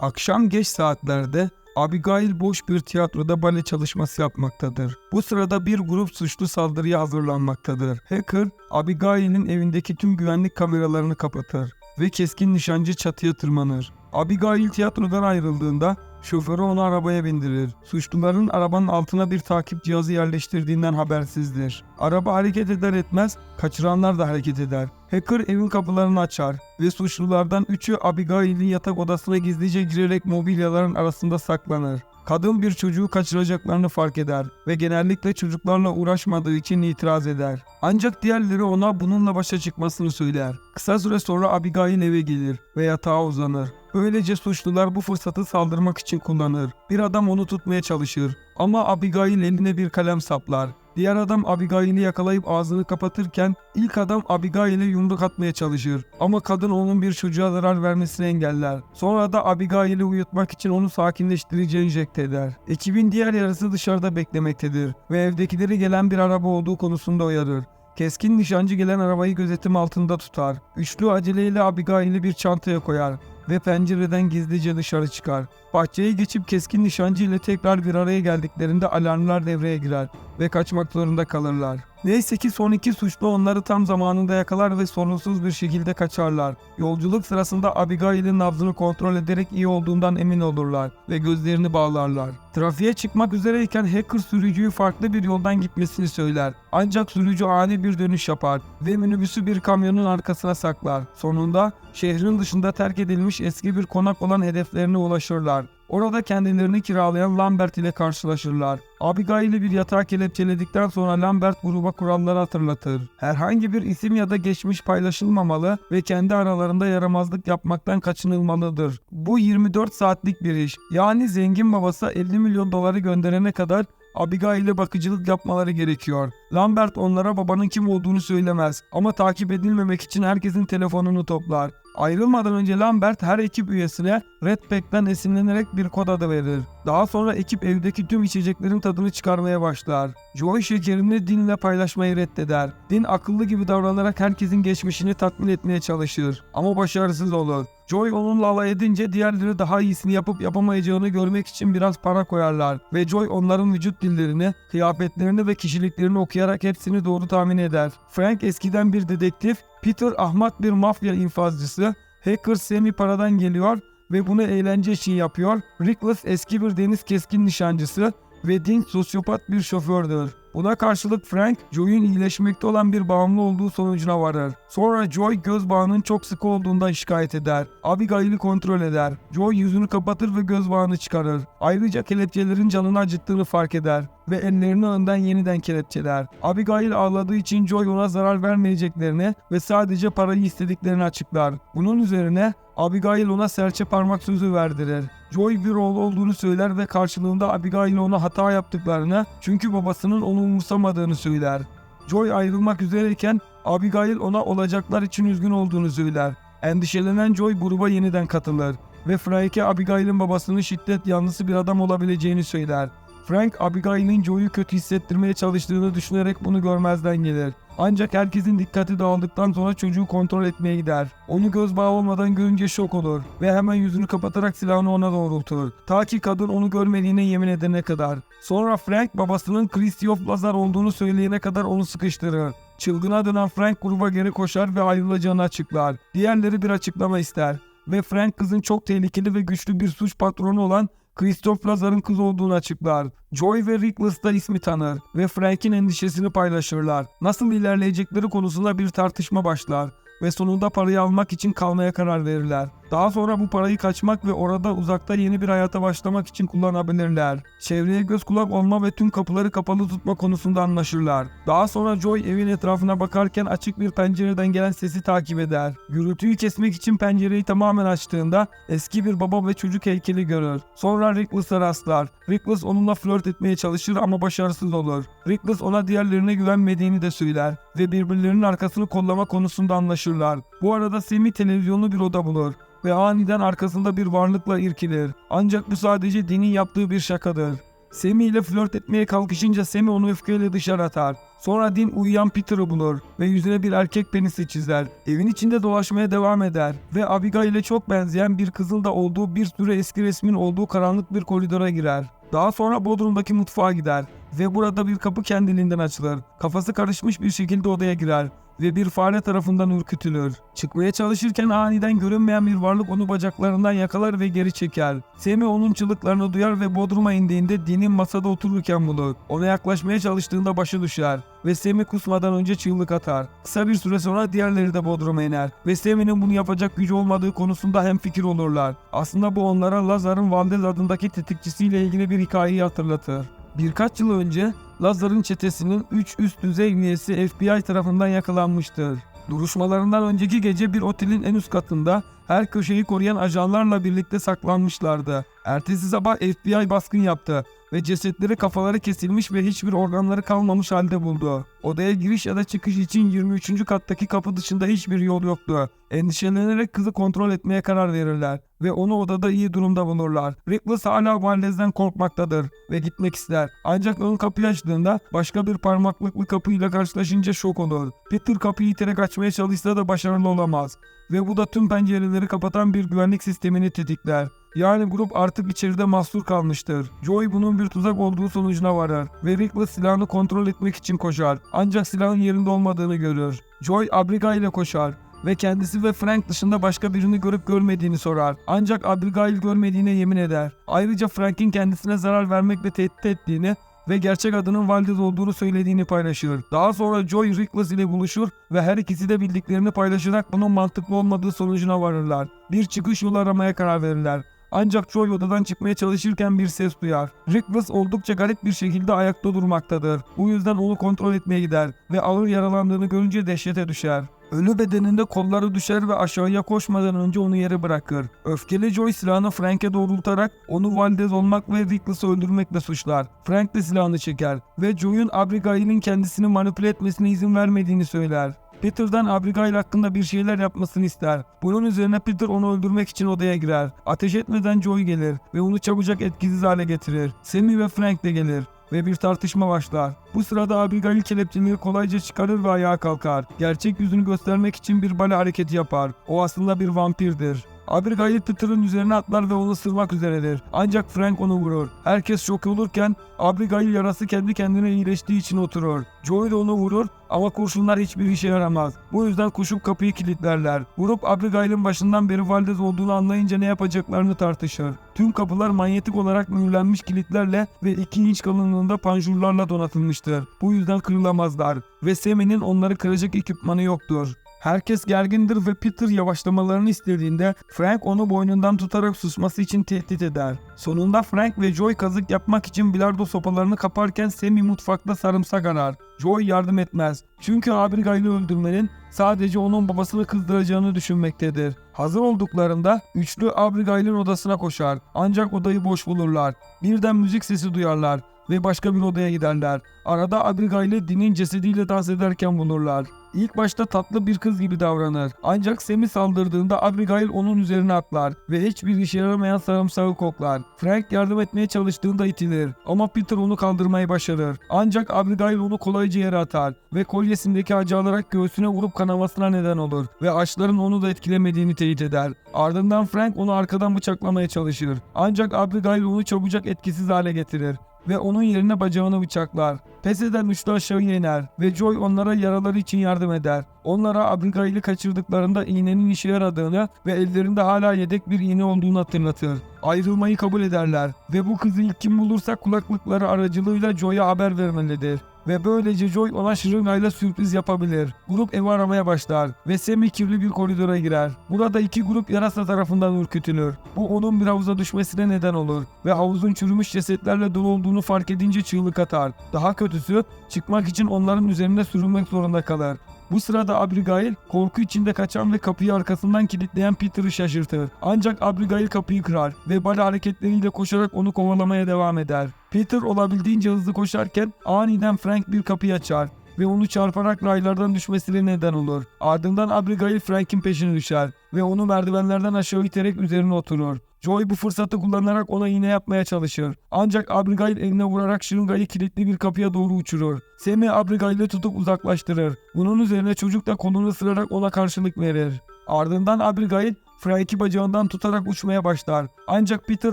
Akşam geç saatlerde Abigail boş bir tiyatroda bale çalışması yapmaktadır. Bu sırada bir grup suçlu saldırıya hazırlanmaktadır. Hacker, Abigail'in evindeki tüm güvenlik kameralarını kapatır ve keskin nişancı çatıya tırmanır. Abigail tiyatrodan ayrıldığında şoförü onu arabaya bindirir. Suçluların arabanın altına bir takip cihazı yerleştirdiğinden habersizdir. Araba hareket eder etmez kaçıranlar da hareket eder. Hacker evin kapılarını açar ve suçlulardan üçü Abigail'in yatak odasına gizlice girerek mobilyaların arasında saklanır. Kadın bir çocuğu kaçıracaklarını fark eder ve genellikle çocuklarla uğraşmadığı için itiraz eder. Ancak diğerleri ona bununla başa çıkmasını söyler. Kısa süre sonra Abigail eve gelir ve yatağa uzanır. Böylece suçlular bu fırsatı saldırmak için kullanır. Bir adam onu tutmaya çalışır ama Abigail eline bir kalem saplar. Diğer adam Abigail'i yakalayıp ağzını kapatırken ilk adam Abigail'e yumruk atmaya çalışır. Ama kadın onun bir çocuğa zarar vermesini engeller. Sonra da Abigail'i uyutmak için onu sakinleştirici enjekte eder. Ekibin diğer yarısı dışarıda beklemektedir ve evdekileri gelen bir araba olduğu konusunda uyarır. Keskin nişancı gelen arabayı gözetim altında tutar. Üçlü aceleyle Abigail'i bir çantaya koyar ve pencereden gizlice dışarı çıkar. Bahçeyi geçip keskin nişancı ile tekrar bir araya geldiklerinde alarmlar devreye girer ve kaçmak zorunda kalırlar. Neyse ki son iki suçlu onları tam zamanında yakalar ve sorunsuz bir şekilde kaçarlar. Yolculuk sırasında Abigail'in nabzını kontrol ederek iyi olduğundan emin olurlar ve gözlerini bağlarlar. Trafiğe çıkmak üzereyken hacker sürücüyü farklı bir yoldan gitmesini söyler. Ancak sürücü ani bir dönüş yapar ve minibüsü bir kamyonun arkasına saklar. Sonunda şehrin dışında terk edilmiş eski bir konak olan hedeflerine ulaşırlar. Orada kendilerini kiralayan Lambert ile karşılaşırlar. Abigail'i bir yatağa kelepçeledikten sonra Lambert gruba kuralları hatırlatır. Herhangi bir isim ya da geçmiş paylaşılmamalı ve kendi aralarında yaramazlık yapmaktan kaçınılmalıdır. Bu 24 saatlik bir iş. Yani zengin babası 50 milyon doları gönderene kadar Abigail'e bakıcılık yapmaları gerekiyor. Lambert onlara babanın kim olduğunu söylemez ama takip edilmemek için herkesin telefonunu toplar. Ayrılmadan önce Lambert her ekip üyesine Red Pack'ten esinlenerek bir kod adı verir. Daha sonra ekip evdeki tüm içeceklerin tadını çıkarmaya başlar. Joy şekerini Din'le paylaşmayı reddeder. Din akıllı gibi davranarak herkesin geçmişini tatmin etmeye çalışır ama başarısız olur. Joy onunla alay edince diğerleri daha iyisini yapıp yapamayacağını görmek için biraz para koyarlar ve Joy onların vücut dillerini, kıyafetlerini ve kişiliklerini okuyarak hepsini doğru tahmin eder. Frank eskiden bir dedektif, Peter ahmak bir mafya infazcısı, Hacker Semi paradan geliyor ve bunu eğlence için yapıyor. Rickless eski bir deniz keskin nişancısı ve Dean sosyopat bir şofördür. Buna karşılık Frank, Joy'un iyileşmekte olan bir bağımlı olduğu sonucuna varır. Sonra Joy göz bağının çok sıkı olduğundan şikayet eder. Abigail'i kontrol eder. Joy yüzünü kapatır ve göz bağını çıkarır. Ayrıca kelepçelerin canını acıttığını fark eder ve ellerini önden yeniden kelepçeler. Abigail ağladığı için Joy ona zarar vermeyeceklerini ve sadece parayı istediklerini açıklar. Bunun üzerine Abigail ona serçe parmak sözü verdirir. Joy bir oğlu olduğunu söyler ve karşılığında Abigail ona hata yaptıklarını çünkü babasının onu umursamadığını söyler. Joy ayrılmak üzereyken Abigail ona olacaklar için üzgün olduğunu söyler. Endişelenen Joy gruba yeniden katılır ve Frank'e Abigail'in babasının şiddet yanlısı bir adam olabileceğini söyler. Frank Abigail'in Joe'yu kötü hissettirmeye çalıştığını düşünerek bunu görmezden gelir. Ancak herkesin dikkati dağıldıktan sonra çocuğu kontrol etmeye gider. Onu göz bağı olmadan görünce şok olur ve hemen yüzünü kapatarak silahını ona doğrultur. Ta ki kadın onu görmediğine yemin edene kadar. Sonra Frank babasının Christoph Lazar olduğunu söyleyene kadar onu sıkıştırır. Çılgına dönen Frank gruba geri koşar ve ayrılacağını açıklar. Diğerleri bir açıklama ister ve Frank kızın çok tehlikeli ve güçlü bir suç patronu olan Christoph Lazar'ın kız olduğunu açıklar. Joy ve Rickless da ismi tanır ve Frank'in endişesini paylaşırlar. Nasıl ilerleyecekleri konusunda bir tartışma başlar ve sonunda parayı almak için kalmaya karar verirler. Daha sonra bu parayı kaçmak ve orada uzakta yeni bir hayata başlamak için kullanabilirler. Çevreye göz kulak olma ve tüm kapıları kapalı tutma konusunda anlaşırlar. Daha sonra Joy evin etrafına bakarken açık bir pencereden gelen sesi takip eder. Gürültüyü kesmek için pencereyi tamamen açtığında eski bir baba ve çocuk heykeli görür. Sonra Rickless'a rastlar. Rickless onunla flört etmeye çalışır ama başarısız olur. Rickless ona diğerlerine güvenmediğini de söyler ve birbirlerinin arkasını kollama konusunda anlaşırlar. Bu arada Semi televizyonlu bir oda bulur ve aniden arkasında bir varlıkla irkilir. Ancak bu sadece dinin yaptığı bir şakadır. Sammy ile flört etmeye kalkışınca Sammy onu öfkeyle dışarı atar. Sonra Dean uyuyan Peter'ı bulur ve yüzüne bir erkek penisi çizer. Evin içinde dolaşmaya devam eder ve Abigail'e çok benzeyen bir kızıl da olduğu bir sürü eski resmin olduğu karanlık bir koridora girer. Daha sonra Bodrum'daki mutfağa gider ve burada bir kapı kendiliğinden açılır. Kafası karışmış bir şekilde odaya girer ve bir fare tarafından ürkütülür. Çıkmaya çalışırken aniden görünmeyen bir varlık onu bacaklarından yakalar ve geri çeker. Sammy onun çığlıklarını duyar ve Bodrum'a indiğinde Dean'in masada otururken bulur. Ona yaklaşmaya çalıştığında başı düşer ve Sammy kusmadan önce çığlık atar. Kısa bir süre sonra diğerleri de Bodrum'a iner ve Sammy'nin bunu yapacak gücü olmadığı konusunda hemfikir olurlar. Aslında bu onlara Lazar'ın Valdez adındaki tetikçisiyle ilgili bir hikayeyi hatırlatır. Birkaç yıl önce Lazar'ın çetesinin 3 üst düzey üyesi FBI tarafından yakalanmıştır. Duruşmalarından önceki gece bir otelin en üst katında her köşeyi koruyan ajanlarla birlikte saklanmışlardı. Ertesi sabah FBI baskın yaptı ve cesetleri kafaları kesilmiş ve hiçbir organları kalmamış halde buldu. Odaya giriş ya da çıkış için 23. kattaki kapı dışında hiçbir yol yoktu. Endişelenerek kızı kontrol etmeye karar verirler ve onu odada iyi durumda bulurlar. Rickles hala Valdez'den korkmaktadır ve gitmek ister. Ancak ön kapıyı açtığında başka bir parmaklıklı kapıyla karşılaşınca şok olur. Peter kapıyı iterek açmaya çalışsa da başarılı olamaz ve bu da tüm pencereleri kapatan bir güvenlik sistemini tetikler. Yani grup artık içeride mahsur kalmıştır. Joey bunun bir tuzak olduğu sonucuna varır ve Rickles silahını kontrol etmek için koşar. Ancak silahın yerinde olmadığını görür. Joey Abigail ile koşar ve kendisi ve Frank dışında başka birini görüp görmediğini sorar. Ancak Abigail görmediğine yemin eder. Ayrıca Frank'in kendisine zarar vermekle tehdit ettiğini ve gerçek adının Valdez olduğunu söylediğini paylaşır. Daha sonra Joy Rickles ile buluşur ve her ikisi de bildiklerini paylaşarak bunun mantıklı olmadığı sonucuna varırlar. Bir çıkış yolu aramaya karar verirler. Ancak Joy odadan çıkmaya çalışırken bir ses duyar. Rickles oldukça garip bir şekilde ayakta durmaktadır. Bu yüzden onu kontrol etmeye gider ve ağır yaralandığını görünce dehşete düşer. Ölü bedeninde kolları düşer ve aşağıya koşmadan önce onu yere bırakır. Öfkeli Joy silahını Frank'e doğrultarak onu Valdez olmak ve Rickles'ı öldürmekle suçlar. Frank de silahını çeker ve Joy'un Abigail'in kendisini manipüle etmesine izin vermediğini söyler. Peter'dan Abigail hakkında bir şeyler yapmasını ister. Bunun üzerine Peter onu öldürmek için odaya girer. Ateş etmeden Joy gelir ve onu çabucak etkisiz hale getirir. Sammy ve Frank de gelir ve bir tartışma başlar. Bu sırada Abigail kelepçeleri kolayca çıkarır ve ayağa kalkar. Gerçek yüzünü göstermek için bir bale hareketi yapar. O aslında bir vampirdir. Abigail Peter'ın üzerine atlar ve onu ısırmak üzeredir. Ancak Frank onu vurur. Herkes şok olurken Abigail yarası kendi kendine iyileştiği için oturur. Joey de onu vurur ama kurşunlar hiçbir işe yaramaz. Bu yüzden koşup kapıyı kilitlerler. Grup Abigail'in başından beri Valdez olduğunu anlayınca ne yapacaklarını tartışır. Tüm kapılar manyetik olarak mühürlenmiş kilitlerle ve 2 inç kalınlığında panjurlarla donatılmıştır. Bu yüzden kırılamazlar ve Sammy'nin onları kıracak ekipmanı yoktur. Herkes gergindir ve Peter yavaşlamalarını istediğinde Frank onu boynundan tutarak susması için tehdit eder. Sonunda Frank ve Joy kazık yapmak için bilardo sopalarını kaparken Sammy mutfakta sarımsak arar. Joy yardım etmez. Çünkü Abigail'i öldürmenin sadece onun babasını kızdıracağını düşünmektedir. Hazır olduklarında üçlü Abigail'in odasına koşar. Ancak odayı boş bulurlar. Birden müzik sesi duyarlar ve başka bir odaya giderler. Arada Abigail'i Din'in cesediyle dans ederken bulurlar. İlk başta tatlı bir kız gibi davranır. Ancak Sammy saldırdığında Abigail onun üzerine atlar ve hiçbir işe yaramayan sarımsağı koklar. Frank yardım etmeye çalıştığında itilir ama Peter onu kaldırmayı başarır. Ancak Abigail onu kolayca yere atar ve kolyesindeki acı alarak göğsüne vurup kanamasına neden olur ve açların onu da etkilemediğini teyit eder. Ardından Frank onu arkadan bıçaklamaya çalışır. Ancak Abigail onu çabucak etkisiz hale getirir ve onun yerine bacağını bıçaklar. Pes eden üçlü aşağıya iner ve Joy onlara yaraları için yardım eder. Onlara Abigail'i kaçırdıklarında iğnenin işe yaradığını ve ellerinde hala yedek bir iğne olduğunu hatırlatır. Ayrılmayı kabul ederler ve bu kızı ilk kim bulursa kulaklıkları aracılığıyla Joy'a haber vermelidir. Ve böylece Joy ona şırıngayla sürpriz yapabilir. Grup evi aramaya başlar ve Sammy kirli bir koridora girer. Burada iki grup yarasa tarafından ürkütülür. Bu onun bir havuza düşmesine neden olur ve havuzun çürümüş cesetlerle dolu olduğunu fark edince çığlık atar. Daha kötüsü çıkmak için onların üzerinde sürünmek zorunda kalır. Bu sırada Abigail korku içinde kaçan ve kapıyı arkasından kilitleyen Peter'ı şaşırtır. Ancak Abigail kapıyı kırar ve bale hareketleriyle koşarak onu kovalamaya devam eder. Peter olabildiğince hızlı koşarken aniden Frank bir kapıyı açar ve onu çarparak raylardan düşmesine neden olur. Ardından Abigail Frank'in peşine düşer ve onu merdivenlerden aşağı iterek üzerine oturur. Joy bu fırsatı kullanarak ona iğne yapmaya çalışır. Ancak Abigail eline vurarak şırıngayı kilitli bir kapıya doğru uçurur. Sammy Abigail'i tutup uzaklaştırır. Bunun üzerine çocuk da kolunu ısırarak ona karşılık verir. Ardından Abigail Frank'i bacağından tutarak uçmaya başlar. Ancak Peter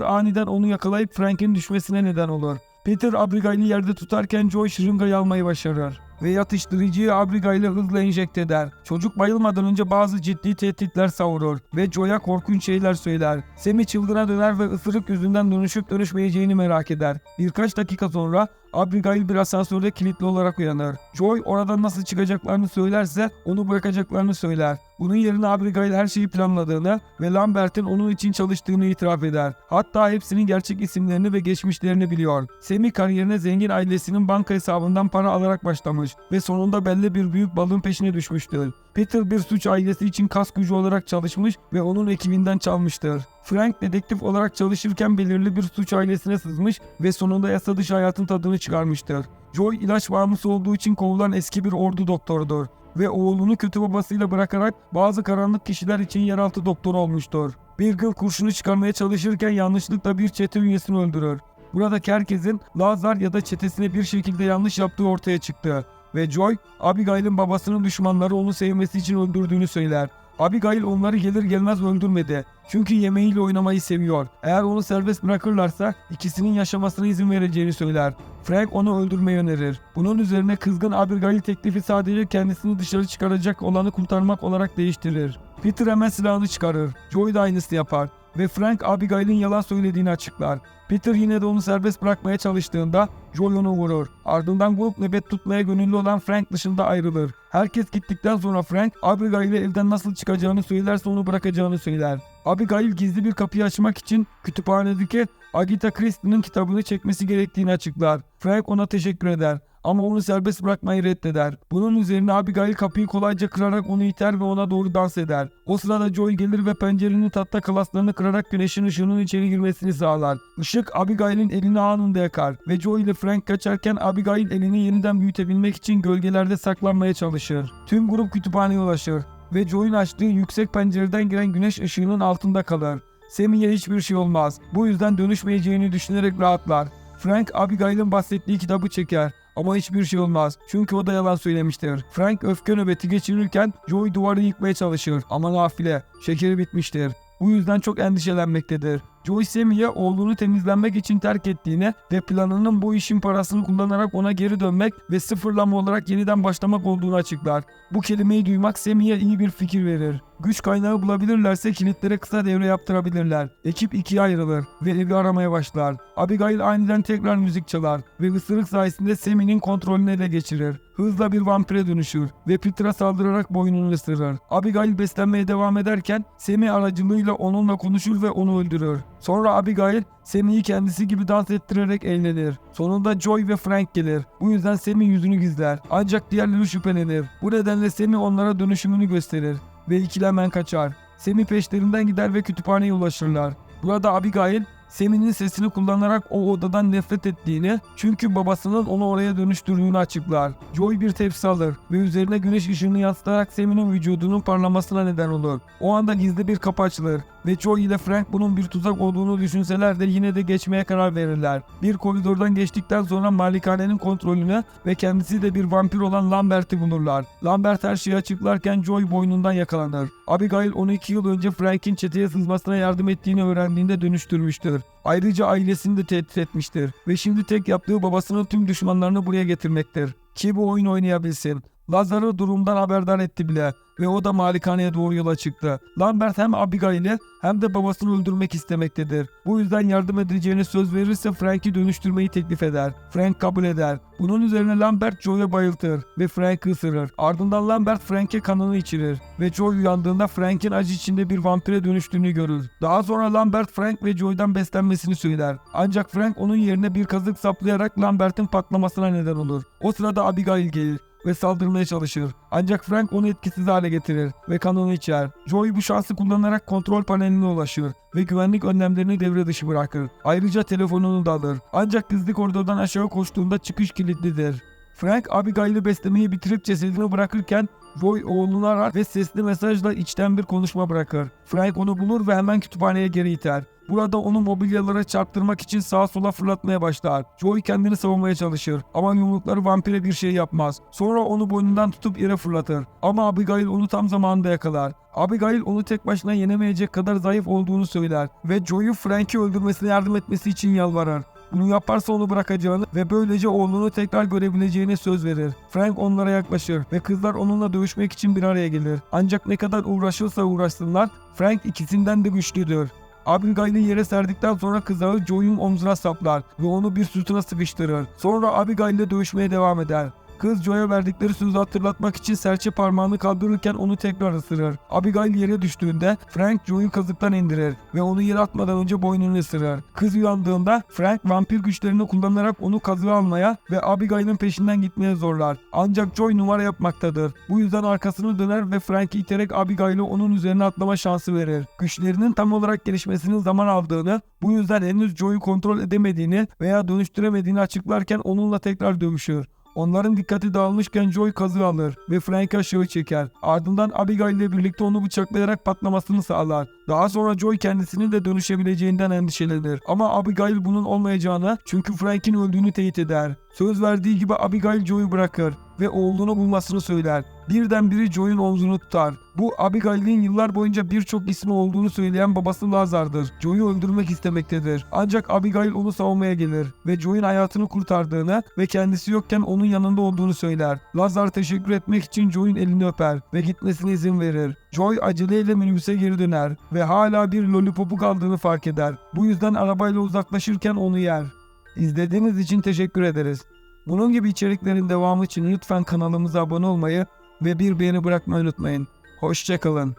aniden onu yakalayıp Frank'in düşmesine neden olur. Peter Abigail'i yerde tutarken Joy şırıngayı almayı başarır ve yatıştırıcıyı Abigail'e hızla enjekte eder. Çocuk bayılmadan önce bazı ciddi tehditler savurur ve Joy'a korkunç şeyler söyler. Sammy çılgına döner ve ısırık yüzünden dönüşüp dönüşmeyeceğini merak eder. Birkaç dakika sonra Abigail bir asansörde kilitli olarak uyanır. Joy oradan nasıl çıkacaklarını söylerse onu bırakacaklarını söyler. Bunun yerine Abigail her şeyi planladığını ve Lambert'in onun için çalıştığını itiraf eder. Hatta hepsinin gerçek isimlerini ve geçmişlerini biliyor. Sammy kariyerine zengin ailesinin banka hesabından para alarak başlamış ve sonunda belli bir büyük balığın peşine düşmüştür. Peter bir suç ailesi için kas gücü olarak çalışmış ve onun ekibinden çalmıştır. Frank dedektif olarak çalışırken belirli bir suç ailesine sızmış ve sonunda yasa dışı hayatın tadını çıkarmıştır. Joy ilaç bağımlısı olduğu için kovulan eski bir ordu doktorudur ve oğlunu kötü babasıyla bırakarak bazı karanlık kişiler için yeraltı doktoru olmuştur. Bir gün kurşunu çıkarmaya çalışırken yanlışlıkla bir çete üyesini öldürür. Buradaki herkesin Lazar ya da çetesine bir şekilde yanlış yaptığı ortaya çıktı ve Joy, Abigail'in babasının düşmanları onu sevmesi için öldürdüğünü söyler. Abigail onları gelir gelmez öldürmedi. Çünkü yemeğiyle oynamayı seviyor. Eğer onu serbest bırakırlarsa ikisinin yaşamasına izin vereceğini söyler. Frank onu öldürmeyi önerir. Bunun üzerine kızgın Abigail teklifi sadece kendisini dışarı çıkaracak olanı kurtarmak olarak değiştirir. Peter hemen silahını çıkarır. Joy da aynısını yapar ve Frank Abigail'in yalan söylediğini açıklar. Peter yine de onu serbest bırakmaya çalıştığında Joy onu vurur. Ardından grup nöbet tutmaya gönüllü olan Frank dışında ayrılır. Herkes gittikten sonra Frank Abigail'e evden nasıl çıkacağını söylerse onu bırakacağını söyler. Abigail gizli bir kapıyı açmak için kütüphanedeki Agatha Christie'nin kitabını çekmesi gerektiğini açıklar. Frank ona teşekkür eder ama onu serbest bırakmayı reddeder. Bunun üzerine Abigail kapıyı kolayca kırarak onu iter ve ona doğru dans eder. O sırada Joy gelir ve pencerenin tahta klaslarını kırarak güneşin ışığının içeri girmesini sağlar. Işık Abigail'in elini anında yakar ve Joy ile Frank kaçarken Abigail elini yeniden büyütebilmek için gölgelerde saklanmaya çalışır. Tüm grup kütüphaneye ulaşır ve Joy'un açtığı yüksek pencereden giren güneş ışığının altında kalır. Sammy'ye hiçbir şey olmaz. Bu yüzden dönüşmeyeceğini düşünerek rahatlar. Frank Abigail'in bahsettiği kitabı çeker. Ama hiçbir şey olmaz. Çünkü o da yalan söylemiştir. Frank öfke nöbeti geçirirken Joey duvarı yıkmaya çalışır. Ama nafile. Şekeri bitmiştir. Bu yüzden çok endişelenmektedir. Joey Sammy'ye oğlunu temizlenmek için terk ettiğini ve planının bu işin parasını kullanarak ona geri dönmek ve sıfırlama olarak yeniden başlamak olduğunu açıklar. Bu kelimeyi duymak Sammy'ye iyi bir fikir verir. Güç kaynağı bulabilirlerse kilitlere kısa devre yaptırabilirler. Ekip ikiye ayrılır ve evi aramaya başlar. Abigail aniden tekrar müzik çalar ve ısırık sayesinde Sammy'nin kontrolünü ele geçirir. Hızla bir vampire dönüşür ve Peter'a saldırarak boynunu ısırır. Abigail beslenmeye devam ederken Sammy aracılığıyla onunla konuşur ve onu öldürür. Sonra Abigail Sammy'yi kendisi gibi dans ettirerek eğlenir. Sonunda Joy ve Frank gelir. Bu yüzden Sammy yüzünü gizler. Ancak diğerleri şüphelenir. Bu nedenle Sammy onlara dönüşümünü gösterir ve ikili hemen kaçar. Sammy peşlerinden gider ve kütüphaneye ulaşırlar. Burada Abigail Sammy'nin sesini kullanarak o odadan nefret ettiğini çünkü babasının onu oraya dönüştürdüğünü açıklar. Joy bir tepsi alır ve üzerine güneş ışığını yansıtarak Sammy'nin vücudunun parlamasına neden olur. O anda gizli bir kapı açılır ve Joy ile Frank bunun bir tuzak olduğunu düşünseler de yine de geçmeye karar verirler. Bir koridordan geçtikten sonra malikanenin kontrolünü ve kendisi de bir vampir olan Lambert'i bulurlar. Lambert her şeyi açıklarken Joy boynundan yakalanır. Abigail 12 yıl önce Frank'in çeteye sızmasına yardım ettiğini öğrendiğinde dönüştürmüştür. Ayrıca ailesini de tehdit etmiştir ve şimdi tek yaptığı babasının tüm düşmanlarını buraya getirmektir. Ki bu oyun oynayabilsin. Lazar'ı durumdan haberdar etti bile ve o da malikaneye doğru yola çıktı. Lambert hem Abigail'i hem de babasını öldürmek istemektedir. Bu yüzden yardım edeceğine söz verirse Frank'i dönüştürmeyi teklif eder. Frank kabul eder. Bunun üzerine Lambert Joe'ya bayıltır ve Frank'ı ısırır. Ardından Lambert Frank'e kanını içirir ve Joe uyandığında Frank'in acı içinde bir vampire dönüştüğünü görür. Daha sonra Lambert Frank ve Joe'dan beslenmesini söyler. Ancak Frank onun yerine bir kazık saplayarak Lambert'in patlamasına neden olur. O sırada Abigail gelir ve saldırmaya çalışır. Ancak Frank onu etkisiz hale getirir ve kanını içer. Joey bu şansı kullanarak kontrol paneline ulaşır ve güvenlik önlemlerini devre dışı bırakır. Ayrıca telefonunu da alır. Ancak gizli koridordan aşağı koştuğunda çıkış kilitlidir. Frank Abigail'i beslemeyi bitirip cesedini bırakırken Joy oğlunu arar ve sesli mesajla içten bir konuşma bırakır. Frank onu bulur ve hemen kütüphaneye geri iter. Burada onu mobilyalara çarptırmak için sağa sola fırlatmaya başlar. Joy kendini savunmaya çalışır ama yumrukları vampire bir şey yapmaz. Sonra onu boynundan tutup yere fırlatır. Ama Abigail onu tam zamanında yakalar. Abigail onu tek başına yenemeyecek kadar zayıf olduğunu söyler ve Joy'u Frank'i öldürmesine yardım etmesi için yalvarır. Bunu yaparsa onu bırakacağını ve böylece oğlunu tekrar görebileceğine söz verir. Frank onlara yaklaşır ve kızlar onunla dövüşmek için bir araya gelir. Ancak ne kadar uğraşırsa uğraşsınlar Frank ikisinden de güçlüdür. Abigail'i yere serdikten sonra kızağı Joy'un omzuna saplar ve onu bir sütuna sıkıştırır. Sonra Abigail ile dövüşmeye devam eder. Kız Joy'a verdikleri sözü hatırlatmak için serçe parmağını kaldırırken onu tekrar ısırır. Abigail yere düştüğünde Frank Joy'u kazıktan indirir ve onu yere atmadan önce boynunu ısırır. Kız uyandığında Frank vampir güçlerini kullanarak onu kazığa almaya ve Abigail'in peşinden gitmeye zorlar. Ancak Joy numara yapmaktadır. Bu yüzden arkasını döner ve Frank'i iterek Abigail'e onun üzerine atlama şansı verir. Güçlerinin tam olarak gelişmesinin zaman aldığını, bu yüzden henüz Joy'u kontrol edemediğini veya dönüştüremediğini açıklarken onunla tekrar dövüşür. Onların dikkati dağılmışken Joy kazığı alır ve Frank'i aşağı çeker. Ardından Abigail ile birlikte onu bıçaklayarak patlamasını sağlar. Daha sonra Joy kendisinin de dönüşebileceğinden endişelenir. Ama Abigail bunun olmayacağını çünkü Frank'in öldüğünü teyit eder. Söz verdiği gibi Abigail Joy'u bırakır ve oğlunu bulmasını söyler. Birden biri Joy'un omzunu tutar. Bu Abigail'in yıllar boyunca birçok ismi olduğunu söyleyen babası Lazar'dır. Joy'u öldürmek istemektedir. Ancak Abigail onu savunmaya gelir ve Joy'un hayatını kurtardığını ve kendisi yokken onun yanında olduğunu söyler. Lazar teşekkür etmek için Joy'un elini öper ve gitmesine izin verir. Joy aceleyle minibüse geri döner ve hala bir lollipopu kaldığını fark eder. Bu yüzden arabayla uzaklaşırken onu yer. İzlediğiniz için teşekkür ederiz. Bunun gibi içeriklerin devamı için lütfen kanalımıza abone olmayı ve bir beğeni bırakmayı unutmayın. Hoşçakalın.